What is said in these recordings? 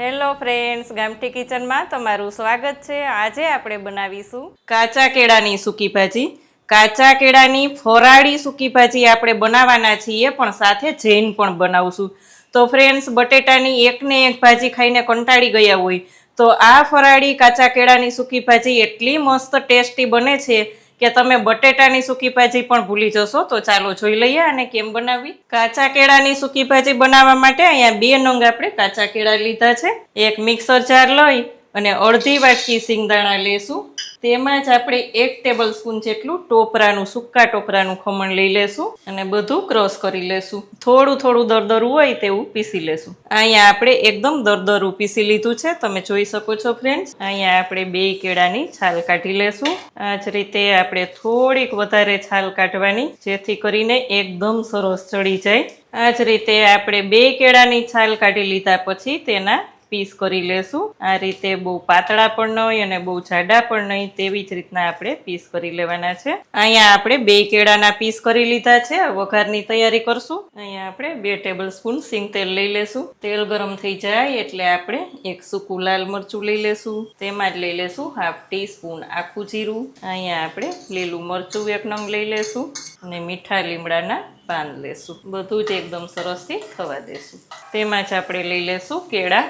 Hello friends, ગામઠી કિચનમાં તમારું સ્વાગત છે. આજે આપણે બનાવીશું કાચા કેળાની સૂકી ભાજી. કાચા કેળાની ફરાળી સૂકી ભાજી આપણે બનાવવાના છીએ, પણ સાથે જૈન પણ બનાવશું. તો ફ્રેન્ડ્સ, બટેટાની એકને એક ભાજી ખાઈને કંટાળી ગયા હોય. તો આ ફરાળી કાચા કેળાની સૂકી ભાજી એટલી મસ્ત ટેસ્ટી બને છે કે તમે બટેટાની સૂકી ભાજી પણ ભૂલી જશો, તો ચાલો જોઈ લઈએ અને કેમ બનાવવી. કાચા કેળાની સૂકી ભાજી બનાવવા માટે અહીંયા બે નંગ આપણે કાચા કેળા લીધા છે. એક મિક્સર જાર લઈ અને અડધી વાટકી સિંગદાણા લેશું. તેમાં જ આપણે એક ટેબલ સ્પૂન જેટલું ટોપરાનું, સૂકા ટોપરાનું ખમણ લઈ લેશું અને બધું ક્રશ કરી લેશું. થોડું થોડું દરદરું હોય તેવું પીસી લેશું. અહીંયા આપણે એકદમ દરદરું પીસી લીધું છે. તમે જોઈ શકો છો ફ્રેન્ડ્સ અહીંયા આપણે બે કેળાની છાલ કાઢી લેશું. આ જ રીતે આપણે થોડીક વધારે છાલ કાઢવાની, જેથી કરીને એકદમ સરસ ચડી જાય. આ જ રીતે આપણે બે કેળાની છાલ કાઢી લીધા પછી તેના પીસ કરી લેશું. આ રીતે બહુ પાતળા પણ નહીં અને બહુ જાડા પણ નહીં તેવી જ રીતના આપણે પીસ કરી લેવાના છે. અહીંયા આપણે બે કેળાના પીસ કરી લીધા છે. વઘારની તૈયારી કરશું. અહીંયા આપણે બે ટેબલ સ્પૂન સિંગ તેલ લઈ લેશું. તેલ ગરમ થઈ જાય એટલે આપણે એક સૂકું લાલ મરચું લઈ લેશું. તેમાં જ લઈ લેશું હાફ ટી સ્પૂન આખું જીરું. અહીંયા આપણે લીલું મરચું એક નંગ લઈ લેશું અને મીઠા લીમડાના પાન લેશું. બધું જ એકદમ સરસથી થવા દેશું. તેમાં જ આપણે લઈ લેશું કેળા.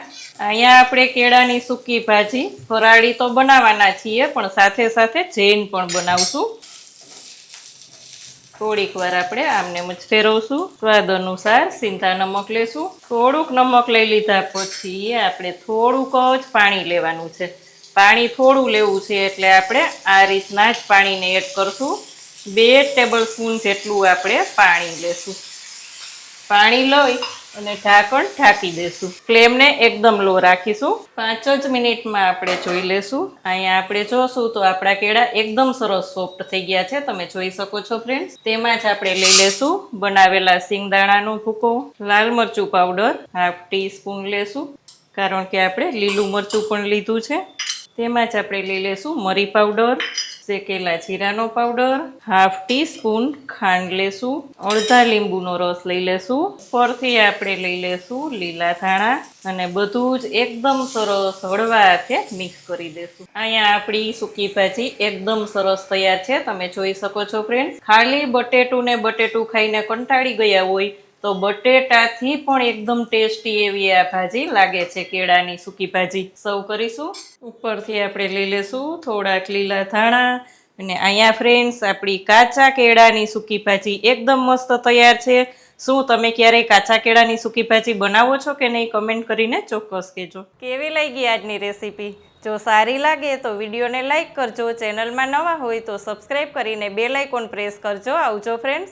અહીંયા આપણે કેળાની સૂકી ભાજી, ફરાળી તો બનાવવાના છીએ, પણ સાથે સાથે જૈન પણ બનાવશું. થોડીક વાર આપણે આમને જ ફેરવશું. સ્વાદ અનુસાર સીંધા નમક લેશું. થોડુંક નમક લઈ લીધા પછી આપણે થોડુંક જ પાણી લેવાનું છે. પાણી થોડું લેવું છે એટલે આપણે આ રીતના જ પાણીને એડ કરશું. બે ટેબલ સ્પૂન જેટલું આપણે પાણી લેશું. પાણી લઈ અને ઢાંકણ ઢાંકી દેશું. ફ્લેમને એકદમ લો રાખીશું. પાંચ જ મિનિટમાં આપણે જોઈ લેશું. અહીંયા આપણે જોશું તો આપણા કેળા એકદમ સરસ સોફ્ટ થઈ ગયા છે. તમે જોઈ શકો છો ફ્રેન્ડ્સ. તેમાં જ આપણે લઈ લેશું બનાવેલા સિંગદાણાનો ભૂકો, લાલ મરચું પાવડર, હાફ ટીસ્પૂન લેશું, કારણ કે આપણે લીલું મરચું પણ લીધું છે. તેમાં જ આપણે લઈ લેશું મરી પાવડર શેકેલા જીરાનો પાવડર, હાફ ટી સ્પૂન ખાંડ લેશું, અડધા લીંબુનો રસ લઈ લેશું પરથી આપણે લઈ લેશું લીલા ધાણા અને બધું જ એકદમ સરસ હળવા હાથે મિક્સ કરી દેશું. અહીંયા આપણી સૂકી ભાજી એકદમ સરસ તૈયાર છે, તમે જોઈ શકો છો ફ્રેન્ડ ખાલી બટેટું ને બટેટું ખાઈને કંટાળી ગયા હોય તો બટેટાથી પણ એકદમ ટેસ્ટી એવી આ ભાજી લાગે છે. કેળાની સૂકી ભાજી. સર્વ કરીશું. ઉપરથી આપણે લઈ લેશું થોડાક લીલા ધાણા. અને અહીંયા ફ્રેન્ડ્સ આપણી કાચા કેળાની સૂકી ભાજી એકદમ મસ્ત તૈયાર છે. શું તમે ક્યારેય કાચા કેળાની સૂકી ભાજી બનાવો છો કે નહીં કમેન્ટ કરીને ચોક્કસ કહેજો. કેવી લાગી આજની રેસીપી? જો સારી લાગે તો વિડીયોને લાઇક કરજો. ચેનલમાં નવા હોય તો સબસ્ક્રાઈબ કરીને બે લાઇકોન પ્રેસ કરજો. આવજો ફ્રેન્ડ્સ